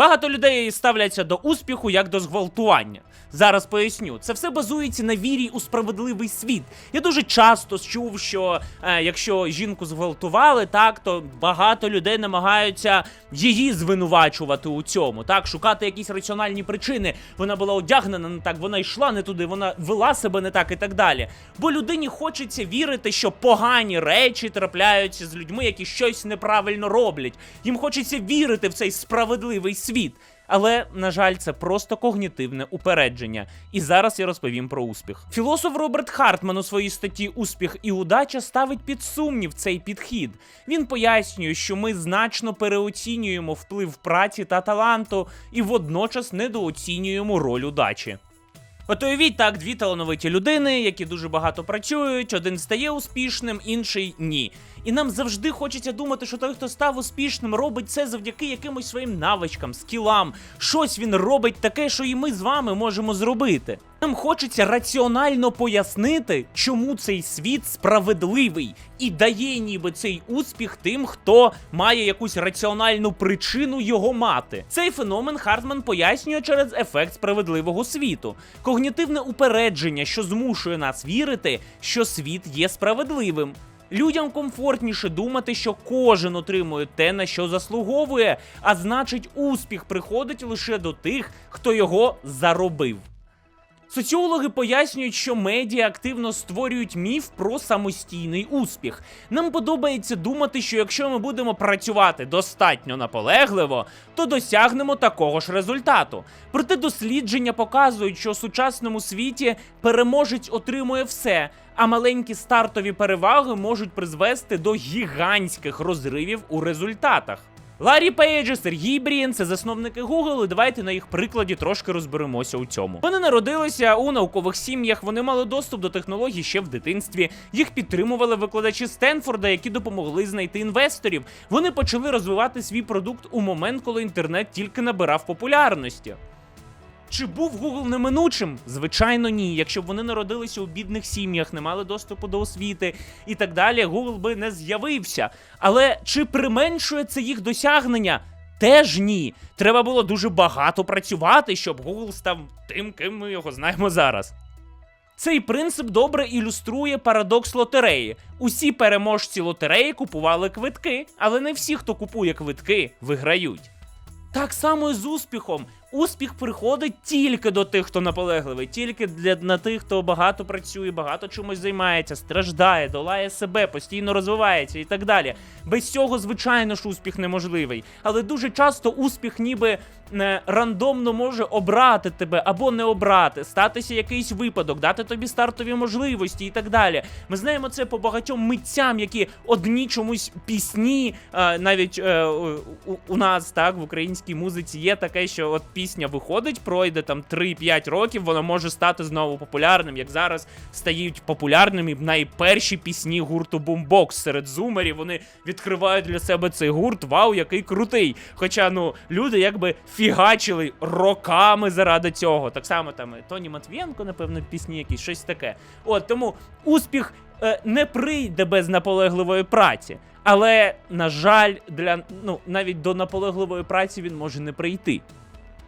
Багато людей ставляться до успіху як до зґвалтування. Зараз поясню, це все базується на вірі у справедливий світ. Я дуже часто чув, що е, якщо жінку зґвалтували, так то багато людей намагаються її звинувачувати у цьому, так шукати якісь раціональні причини. Вона була одягнена не так, вона йшла не туди, вона вела себе не так і так далі. Бо людині хочеться вірити, що погані речі трапляються з людьми, які щось неправильно роблять. Їм хочеться вірити в цей справедливий світ. Але, на жаль, це просто когнітивне упередження. І зараз я розповім про успіх. Філософ Роберт Хартман у своїй статті Успіх і удача ставить під сумнів цей підхід. Він пояснює, що ми значно переоцінюємо вплив праці та таланту і водночас недооцінюємо роль удачі. От уявіть так, дві талановиті людини, які дуже багато працюють, один стає успішним, інший ні. І нам завжди хочеться думати, що той, хто став успішним, робить це завдяки якимось своїм навичкам, скілам. Щось він робить таке, що і ми з вами можемо зробити. Нам хочеться раціонально пояснити, чому цей світ справедливий і дає ніби цей успіх тим, хто має якусь раціональну причину його мати. Цей феномен Хартман пояснює через ефект справедливого світу, когнітивне упередження, що змушує нас вірити, що світ є справедливим. Людям комфортніше думати, що кожен отримує те, на що заслуговує, а значить, успіх приходить лише до тих, хто його заробив. Соціологи пояснюють, що медіа активно створюють міф про самостійний успіх. Нам подобається думати, що якщо ми будемо працювати достатньо наполегливо, то досягнемо такого ж результату. Проте дослідження показують, що у сучасному світі переможець отримує все, а маленькі стартові переваги можуть призвести до гігантських розривів у результатах. Ларі Пейджі, Сергій Брін це засновники Google, і давайте на їх прикладі трошки розберемося у цьому. Вони народилися у наукових сім'ях, вони мали доступ до технологій ще в дитинстві. Їх підтримували викладачі Стенфорда, які допомогли знайти інвесторів. Вони почали розвивати свій продукт у момент, коли інтернет тільки набирав популярності. Чи був Google неминучим? Звичайно, ні. Якщо б вони народилися у бідних сім'ях, не мали доступу до освіти і так далі, Google би не з'явився. Але чи применшує це їх досягнення? Теж ні. Треба було дуже багато працювати, щоб Google став тим, ким ми його знаємо зараз. Цей принцип добре ілюструє парадокс лотереї. Усі переможці лотереї купували квитки, але не всі, хто купує квитки, виграють. Так само і з успіхом. Успіх приходить тільки до тих, хто наполегливий, тільки для на тих, хто багато працює, багато чимось займається, страждає, долає себе, постійно розвивається і так далі. Без цього, звичайно ж, успіх неможливий. Але дуже часто успіх, ніби е, рандомно може обрати тебе або не обрати, статися якийсь випадок, дати тобі стартові можливості і так далі. Ми знаємо це по багатьом митцям, які одні чомусь пісні, е, навіть е, у, у нас так в українській музиці є таке, що от пісня виходить, пройде там 3-5 років, вона може стати знову популярним, як зараз стають популярними найперші пісні гурту Boombox серед зумерів. Вони відкривають для себе цей гурт. Вау, який крутий! Хоча ну люди якби фігачили роками заради цього. Так само там і Тоні Матвієнко, напевно, пісні якісь щось таке. От тому успіх е, не прийде без наполегливої праці. Але на жаль, для ну навіть до наполегливої праці він може не прийти.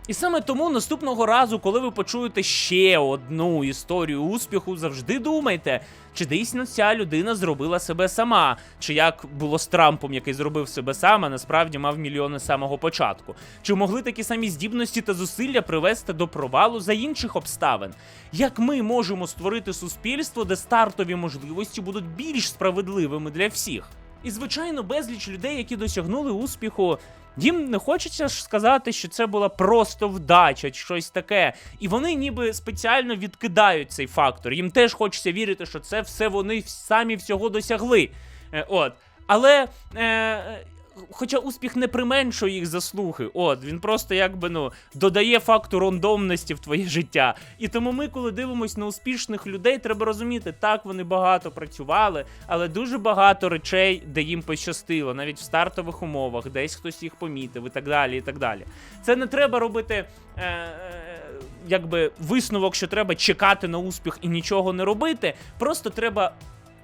І саме тому наступного разу, коли ви почуєте ще одну історію успіху, завжди думайте, чи дійсно ця людина зробила себе сама, чи як було з Трампом, який зробив себе сам, а насправді мав мільйони з самого початку. Чи могли такі самі здібності та зусилля привести до провалу за інших обставин? Як ми можемо створити суспільство, де стартові можливості будуть більш справедливими для всіх? І звичайно, безліч людей, які досягнули успіху, їм не хочеться ж сказати, що це була просто вдача чи щось таке. І вони ніби спеціально відкидають цей фактор. Їм теж хочеться вірити, що це все вони самі всього досягли. Е, от. Але. Е, Хоча успіх не применшує їх заслуги, от він просто якби ну додає факту рандомності в твоє життя. І тому ми, коли дивимося на успішних людей, треба розуміти, так вони багато працювали, але дуже багато речей, де їм пощастило, навіть в стартових умовах, десь хтось їх помітив, і так далі. і так далі. Це не треба робити. Е, е, Якби висновок, що треба чекати на успіх і нічого не робити, просто треба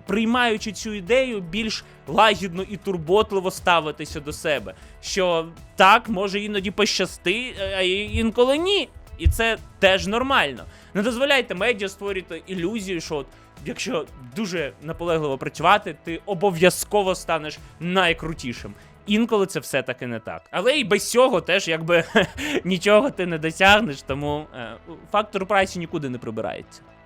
приймаючи цю ідею, більш лагідно і турботливо ставитися до себе. Що так, може іноді пощасти, а інколи ні. І це теж нормально. Не дозволяйте медіа створювати ілюзію, що от, якщо дуже наполегливо працювати, ти обов'язково станеш найкрутішим. Інколи це все таки не так. Але і без цього теж якби нічого ти не досягнеш, тому е, фактор праці нікуди не прибирається.